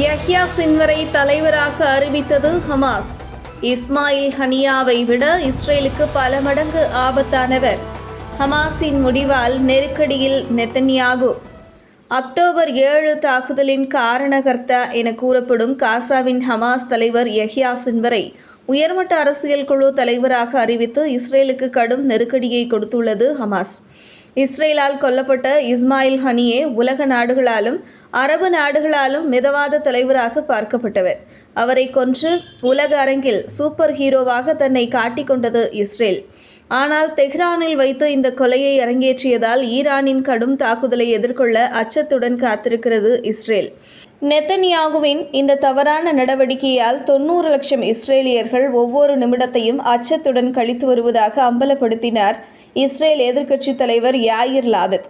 யஹ்யா சின்வரை தலைவராக அறிவித்தது ஹமாஸ். இஸ்மாயில் ஹனியாவை விட இஸ்ரேலுக்கு பல மடங்கு ஆபத்தானவர். ஹமாஸின் முடிவால் நெருக்கடியில் நெத்தன்யாகு. அக்டோபர் ஏழு தாக்குதலின் காரணகர்த்தா என கூறப்படும் காசாவின் ஹமாஸ் தலைவர் யஹ்யா சின்வரை உயர்மட்ட அரசியல் குழு தலைவராக அறிவித்து இஸ்ரேலுக்கு கடும் நெருக்கடியை கொடுத்துள்ளது ஹமாஸ். இஸ்ரேலால் கொல்லப்பட்ட இஸ்மாயில் ஹனியே உலக நாடுகளாலும் அரபு நாடுகளாலும் மிதவாத தலைவராக பார்க்கப்பட்டவர். அவரை கொன்று உலக அரங்கில் சூப்பர் ஹீரோவாக தன்னை காட்டிக்கொண்டது இஸ்ரேல். ஆனால் தெஹ்ரானில் வைத்து இந்த கொலையை அரங்கேற்றியதால் ஈரானின் கடும் தாக்குதலை எதிர்கொள்ள அச்சத்துடன் காத்திருக்கிறது இஸ்ரேல். நெத்தன்யாகுவின் இந்த தவறான நடவடிக்கையால் தொண்ணூறு லட்சம் இஸ்ரேலியர்கள் ஒவ்வொரு நிமிடத்தையும் அச்சத்துடன் கழித்து வருவதாக அம்பலப்படுத்தினார் இஸ்ரேல் எதிர்க்கட்சி தலைவர் யாயிர் லாபித்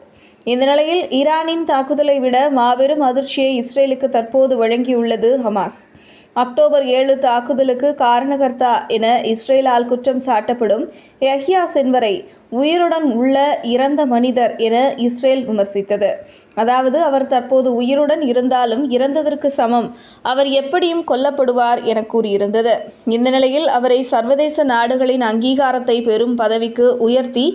இந்த நிலையில் ஈரானின் தாக்குதலை விட மாபெரும் அதிர்ச்சியை இஸ்ரேலுக்கு தற்போது வழங்கியுள்ளது ஹமாஸ். அக்டோபர் ஏழு தாக்குதலுக்கு காரணகர்த்தா என இஸ்ரேலால் குற்றம் சாட்டப்படும் யஹ்யா சென்வரை உயிருடன் உள்ள இறந்த மனிதர் என இஸ்ரேல் விமர்சித்தது. அதாவது அவர் தற்போது உயிருடன் இருந்தாலும் இறந்ததற்கு சமம். அவர் எப்படியும் கொல்லப்படுவார் என கூறியிருந்தது. இந்த நிலையில் அவரை சர்வதேச நாடுகளின் அங்கீகாரத்தை பெறும் பதவிக்கு உயர்த்தி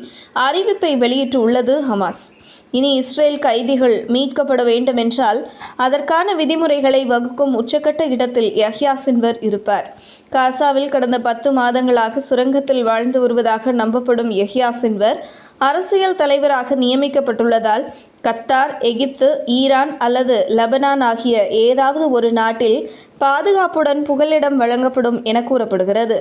அறிவிப்பை வெளியிட்டுள்ளது ஹமாஸ். இனி இஸ்ரேல் கைதிகள் மீட்கப்பட வேண்டுமென்றால் அதற்கான விதிமுறைகளை வகுக்கும் உச்சக்கட்ட இடத்தில் யஹ்யா சின்வர் இருப்பார். காசாவில் கடந்த பத்து மாதங்களாக சுரங்கத்தில் வாழ்ந்து வருவதாக நம்பப்படும் யஹ்யா சின்வர் அரசியல் தலைவராக நியமிக்கப்பட்டுள்ளதால் கத்தார் எகிப்து ஈரான் அல்லது லெபனான் ஆகிய ஏதாவது ஒரு நாட்டில் பாதுகாப்புடன் புகலிடம் வழங்கப்படும் என கூறப்படுகிறது.